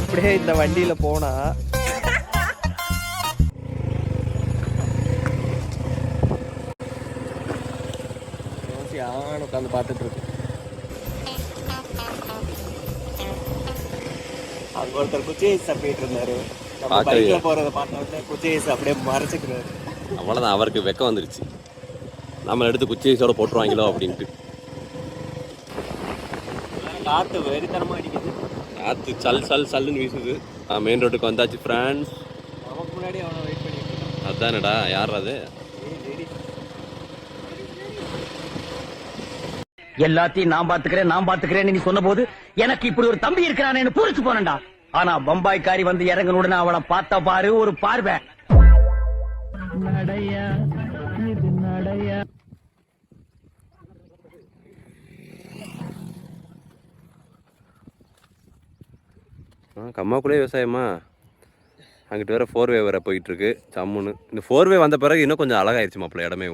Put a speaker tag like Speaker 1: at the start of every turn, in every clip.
Speaker 1: இப்படியே இந்த வண்டியில போனா ஆன உட்காந்து பார்த்துட்டு இருக்கு. அங்க ஒருத்தர் குச்சி ஐஸ் சாப்பிட்டு இருந்தாரு. பைக்ல போறத பார்த்த உடனே குச்சி ஐஸ் அப்படியே மறைச்சுக்கிறாரு.
Speaker 2: அவ்வளோதான் அவருக்கு வெக்கம் வந்துருச்சு. நம்மளை எடுத்து குச்சி ஐஸோட போட்டுருவாங்களோ அப்படின்ட்டு.
Speaker 1: காத்து வெறித்தனமா அடிக்குது.
Speaker 2: காற்று சல் சல் சல்லுன்னு வீசுது. மெயின் ரோட்டுக்கு வந்தாச்சு ஃப்ரான்ஸ்
Speaker 1: நமக்கு முன்னாடி அவனை வெயிட் பண்ணிட்டு இருக்கான்
Speaker 2: அதானடா யார் அது.
Speaker 3: எல்லாத்தையும் நான் பாத்துக்கிறேன் நான் பாத்துக்கிறேன்னு நீ சொன்னபோது எனக்கு இப்படி ஒரு தம்பி இருக்கிறானேன்னு பூரிச்சு போனேன்டா. ஆனா பம்பாய்க்காரி வந்து இறங்கின உடனே அவளை பார்த்த பாரு ஒரு பார்வை.
Speaker 2: கம்மாக்குள்ளே விவசாயமா? அங்கிட்டு வேற ஃபோர் வே வேற போயிட்டு இருக்கு சம்முன்னு இந்த ஃபோர் வே வந்த பிறகு இன்னும் கொஞ்சம் அழகாயிருச்சு மாப்பிள்ள இடமே.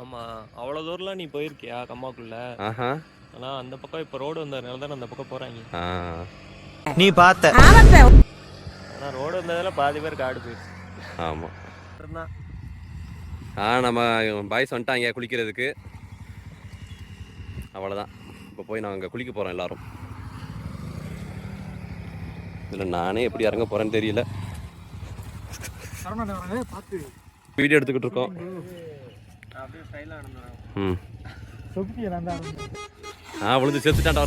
Speaker 1: ஆமா அவ்வளவு தூரம்லாம் நீ போயிருக்கியா கம்மாக்குள்ள
Speaker 2: ஆஹா.
Speaker 1: ஆனா அந்த பக்கம் இப்ப ரோடு வந்ததுனால தான் அந்த பக்கம் போறாங்க.
Speaker 2: ஆ.
Speaker 4: நீ பார்த்த.
Speaker 1: ஆனா ரோடு வந்ததுல பாதி பேர் காடு போயிடுச்சு
Speaker 2: ஆமாம். ஆ நம்ம பாய்ஸ் வந்துட்டாங்க குளிக்கிறதுக்கு. அவ்வளோதான் இப்போ போய் நான் அங்கே குளிக்க போகிறோம் எல்லாரும். இதில் நானே எப்படி இறங்க போகிறேன்னு தெரியல. வீடியோ எடுத்துக்கிட்டு இருக்கோம்.
Speaker 1: அப்படியே ஸ்டைலா நடந்துறாங்க
Speaker 2: ம். ஆ விழுந்து செத்துட்டான்டா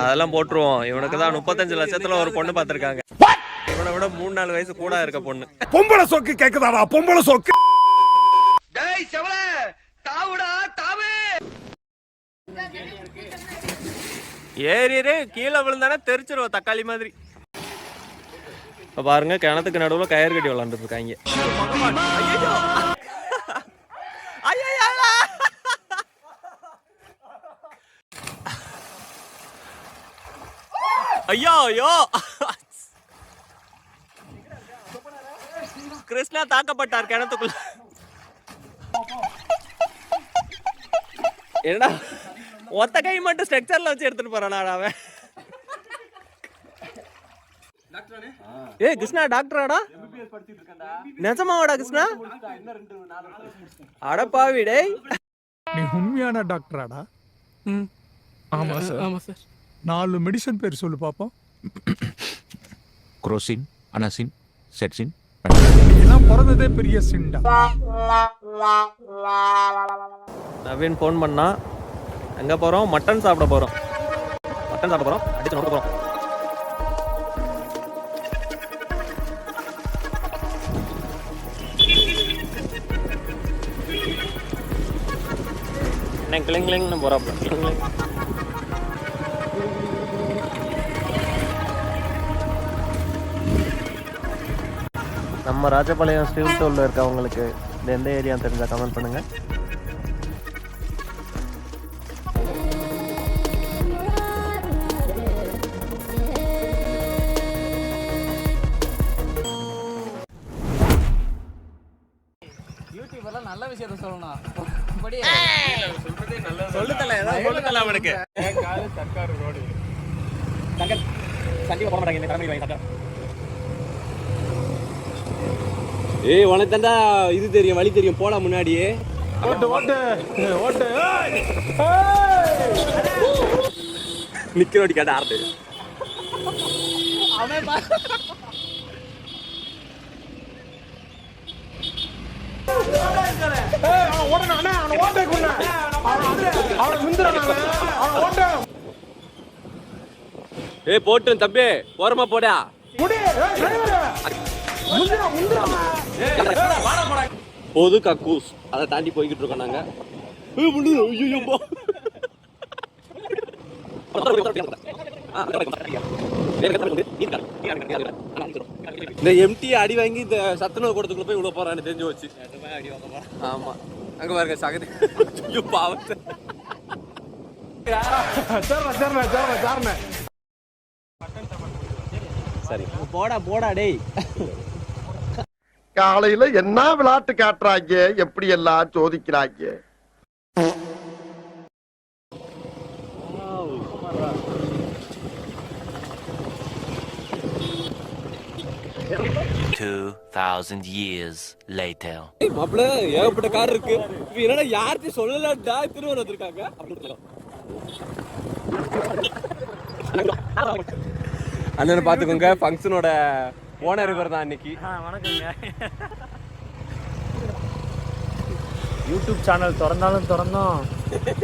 Speaker 1: அதெல்லாம் போட்டுருவோம். இவனுக்கு தான் முப்பத்தஞ்சு லட்சத்துல ஒரு பொண்ணு பார்த்திருக்காங்க. இவனை விட மூணு நாலு வயசு கூட இருக்க பொண்ணு.
Speaker 5: பொம்பளை சொக்கு கேக்குதாடா? பொம்பளை சொக்கு.
Speaker 1: ஏறிடு கீழே விழுந்தானே தெரிச்சிருவோம் தக்காளி மாதிரி. இப்ப பாருங்க கிணத்துக்கு நடுவுல கயிறு கட்டி விளாண்டுட்டு இருக்காங்க. ஐயோ ஐயோ கிருஷ்ணா தாக்கப்பட்டார் கிணத்துக்குள்ள. என்னடா? ஒத்த கை மட்டும் ஸ்ட்ரக்சர்ல வச்சு எடுத்துட்டு போறானா அவன். ஏய் கிருஷ்ணா டாக்டராடா? நிஜமாவாடா கிருஷ்ணா? அடப்பாவி டேய்.
Speaker 5: நீ உண்மையான டாக்டராடா? ஆமா சார் ஆமா சார் நாலு மெடிசன் பேர் சொல்லு பாப்போம்.
Speaker 4: குரோசின் அனசின் செட்சின்.
Speaker 5: நீ எல்லாம் பிறந்ததே பெரிய சிண்டா.
Speaker 1: நவீன் ஃபோன் பண்ணா எங்கே போகிறோம் மட்டன் சாப்பிட போகிறோம் மட்டன் சாப்பிட போறோம். அடிச்சு நோக்க போகிறோம் என்ன கிளிங் கிளிங்னு போறாப்ல. கிளிங் கிளிங். நம்ம ராஜபாளையம் ஸ்டீல் டோல்ல இருக்கவங்களுக்கு இந்த எந்த ஏரியான்னு தெரிஞ்சால் கமெண்ட் பண்ணுங்க சொல்லுதல ஏதாவது சொல்லுதல அவனுக்கு. தங்கர் சண்டிகை போட மாட்டாங்க இந்த கடமை வாங்கி தங்கர்
Speaker 2: ஏய் உனக்கு தாண்டா இது தெரியும் வழி தெரியும். போடா முன்னாடியே.
Speaker 5: ஓட்டு ஓட்டு. ஓட்டு.
Speaker 2: நிக்கிறோடி கேட்ட ஆர்ட்டு. ஏய் போட்டு தம்பி போறமா போடா போது கக்கூஸ் அதை தாண்டி போய்கிட்டு இருக்கோம் நாங்க போ. இந்த எம்டி அடி வாங்கி இந்த சத்துணவு கூடத்துக்குள்ள போய் உள்ள போறான்னு தெரிஞ்சு வச்சு ஆமா. அங்க பாருங்க சகதி. பாவத்தை. சாரி. போடா போடா டேய்.
Speaker 6: காலையில என்ன விளையாட்டு காட்டுறாங்க? எப்படி எல்லாம் சோதிக்கிறாங்க?
Speaker 7: Two thousand years later.
Speaker 2: மாப்பிள்ள ஏகப்பட்ட கார் இருக்கு. இப்ப என்னடா யார்கிட்ட சொல்லலடா திருவண்ண வந்திருக்காங்க. அண்ணன் பாத்துக்கோங்க ஃபங்க்ஷனோட ஓனர் இவர் தான் அன்னைக்கு
Speaker 8: யூடியூப் சேனல் திறந்தாலும் திறந்தோம்.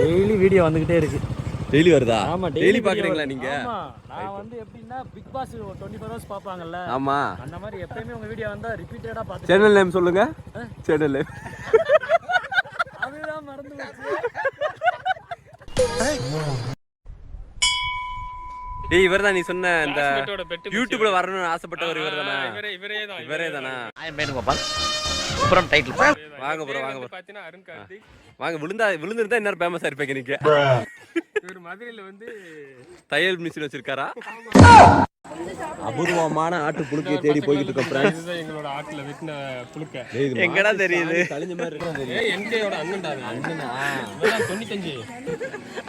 Speaker 8: டெய்லி வீடியோ வந்துகிட்டே இருக்கு.
Speaker 2: டெய்லி வருதா?
Speaker 8: ஆமா
Speaker 2: டெய்லி பாக்குறீங்களா நீங்க?
Speaker 8: ஆமா நான் வந்து எப்படின்னா Bigg Boss twenty four hours பார்ப்பாங்கல்ல.
Speaker 2: ஆமா.
Speaker 8: அந்த மாதிரி எப்பயுமே உங்க வீடியோ வந்தா ரிப்பீட்டடா பார்த்து
Speaker 2: சேனல் நேம் சொல்லுங்க. சேனல் நேம்
Speaker 8: அதுதான் மறந்து போச்சு
Speaker 2: டேய் இவர் தான் நீ சொன்ன இந்த யூடியூப்ல வரணும்னு ஆசைப்பட்டவர் இவர் தானா இவரே தானா.
Speaker 3: வேணுகோபால் அப்புறம் டைட்டில்
Speaker 2: வாங்க ப்ரோ வாங்க ப்ரோ வாங்க விழுந்தா விழுந்திருந்தா இன்னொரு ஃபேமஸா இருப்பீங்க நீங்க.
Speaker 9: இவர் மதுரையில வந்து
Speaker 2: தையல் மிஷின் வச்சிருக்காரா? அபூர்வமான ஆட்டு புழுக்கையை தேடி போய்கிட்டு இருக்கோம்
Speaker 9: எங்களோட ஆட்டுல வெட்டின புழுக்க.
Speaker 1: எங்கடா தெரியுது?
Speaker 2: கழிஞ்ச மாதிரி
Speaker 9: என்கேயோட அண்ணன்டா.
Speaker 2: அண்ணனா?
Speaker 9: தொண்ணூத்தஞ்சு.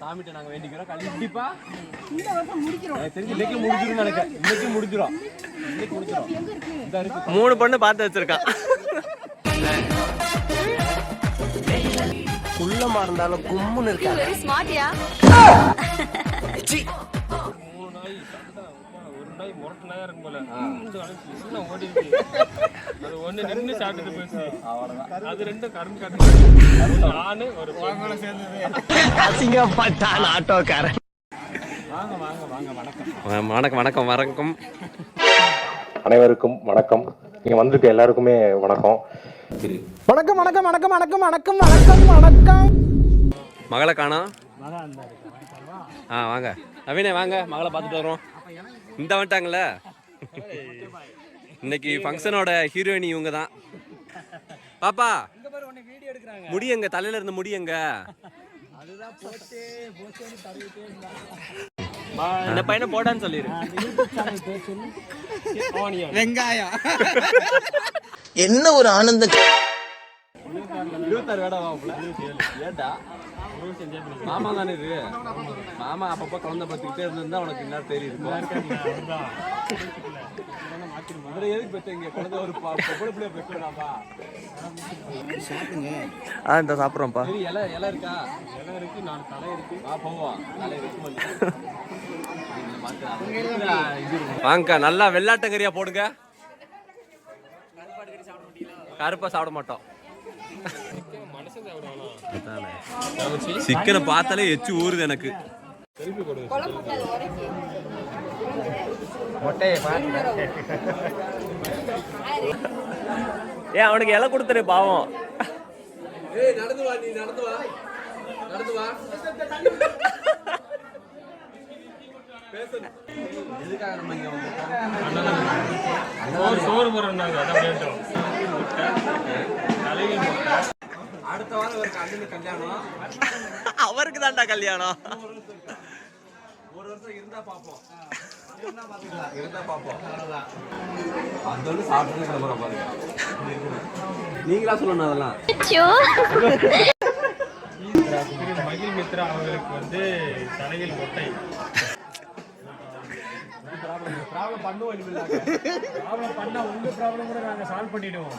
Speaker 2: சாமிகிட்ட நாங்கள் வேண்டிக்கிறோம். கண்டிப்பாக
Speaker 10: இந்த வருஷம் முடிக்கிறோம்.
Speaker 2: தெரிஞ்சு இன்னைக்கு முடிஞ்சிரும் எனக்கு இன்னைக்கு முடிஞ்சிடும் இன்னைக்கு முடிஞ்சிடும்
Speaker 1: மூணு பொண்ணு பார்த்து வச்சிருக்கான்
Speaker 3: குள்ளமா இருந்தாலும் கும்முன்னு
Speaker 10: இருக்கா ஸ்மார்ட்டியா
Speaker 9: மூணு நாள் நாய் முரட்டு நாயா இருக்கும் போல எல்லாம் ஓடி இருக்கு அது ஒண்ணு நின்னு சாப்பிட்டு போயிடுச்சு. அது ரெண்டும் கரும்பு காட்டு நானு ஒரு பாங்கோல சேர்ந்தது.
Speaker 3: அசிங்கப்பட்டான் ஆட்டோக்காரன்.
Speaker 2: வணக்கம். வணக்கம் வணக்கம்
Speaker 11: அனைவருக்கும் வணக்கம். இங்க வந்திருக்க எல்லாருக்குமே வணக்கம்.
Speaker 5: வணக்கம் வணக்கம் வணக்கம் வணக்கம் வணக்கம் வணக்கம் வணக்கம்.
Speaker 2: மகளை காணோம். ஆ வாங்க. நவீனே வாங்க. மகளை பார்த்துட்டு வரோம் இந்த வந்துட்டாங்களே இன்னைக்கு ஃபங்க்ஷனோட ஹீரோயினி இவங்க தான் பாப்பா முடியங்க தலையில இருந்த முடியங்க
Speaker 1: இந்த பையனை போடான்னு சொல்லிடு
Speaker 3: என்ன ஒரு ஆனந்தம்
Speaker 2: இருபத்தாறு வேடா வாப்புல ஏட்டா மாமா தானே இது மாமா அப்பப்போ குழந்தை பார்த்துக்கிட்டே இருந்திருந்தா உனக்கு என்ன தெரியும் எதுக்கு பெற்றீங்க குழந்தை ஒரு பொம்பளை பிள்ளைய
Speaker 1: ஆ இந்த சாப்பிட்றோம்ப்பா.
Speaker 2: சரி இலை இலை இருக்கா இலை இருக்கு நாலு தலை இருக்கு போவோம் தலை இருக்கு வாங்கக்கா நல்லா வெள்ளாட்டங்கரியா போடுங்க. கருப்பா சாப்பிட மாட்டோம். சிக்கனை பார்த்தாலே எச்சு ஊறுது எனக்கு.
Speaker 1: ஏன் அவனுக்கு இலை கொடுத்துரு பாவம்.
Speaker 2: ஏய் நடந்து வா நீ நடந்து வா. நடந்து
Speaker 9: சோறு போடுறாங்க அதான்
Speaker 2: அடுத்த வாரம் ஒரு அண்ணனுக்கு கல்யாணம்
Speaker 1: அவருக்கு தான்டா கல்யாணம்.
Speaker 2: ஒரு வருஷம் இருந்தா பாப்போம் இருந்தா பாப்போம் அதோட சாப்பிட்டு கிளம்புற பாருங்க நீங்களா சொல்லணும் அதெல்லாம்
Speaker 9: மகிழ் மித்ரா அவர்களுக்கு வந்து தலையில் முட்டை
Speaker 2: ப்ராப்ளம் பண்ணுவோம் இனிமேல்
Speaker 8: ப்ராப்ளம் பண்ணால் உங்கள் ப்ராப்ளம் கூட நாங்கள் சால்வ் பண்ணிவிடுவோம்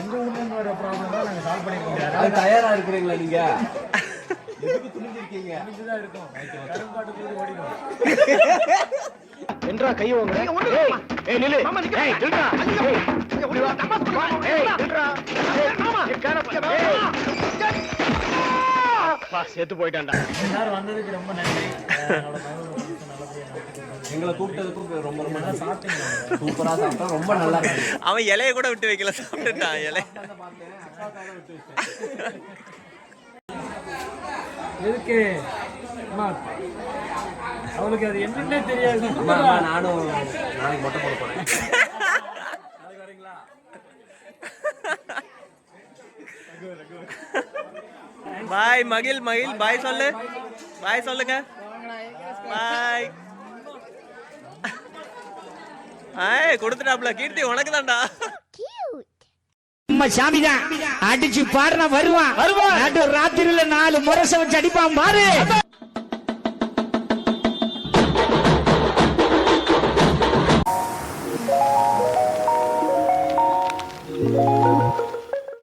Speaker 8: எங்கள் ஊர்லேருந்து வர ப்ராப்ளம் தான் நாங்கள் சால்வ் பண்ணிடுவோம்.
Speaker 2: அதாவது தயாராக இருக்கிறீங்களா நீங்கள் எதுக்கு துணிஞ்சிருக்கீங்க?
Speaker 8: தான் இருக்கும். கரும்பாட்டுக்குள்ளே ஓடிடும்
Speaker 3: என்றா கை வாங்க ஏய் நில்லு. ஏய் நில்டா ஏய் நில்டா ஏய் மாமா. பா சேர்த்து போயிட்டான்டா.
Speaker 8: எல்லாரும் வந்ததுக்கு ரொம்ப நன்றி.
Speaker 2: எங்களை கூப்பிட்டதுக்கும் ரொம்ப ரொம்ப நன்றி. சூப்பரா சாப்பிட்டோம் ரொம்ப நல்லா
Speaker 1: அவன் இலைய கூட விட்டு வைக்கல சாப்பிட்டுட்டான் இலை.
Speaker 8: எதுக்கு? அவளுக்கு அது என்னன்னே தெரியாது.
Speaker 2: நானும் நாளைக்கு மொட்டை போட போறேன்.
Speaker 1: பாய் மகிழ் மகிழ். பாய் சொல்லு. பாய் சொல்லுங்க. பாய். ஏய் கொடுத்துட்டாப்ல. கீர்த்தி உனக்கு தான்டா
Speaker 12: நம்ம அடிச்சு பாடுனா வருவான். வருவான். ராத்திரில நாலு முரச வச்சு அடிப்பான் பாரு.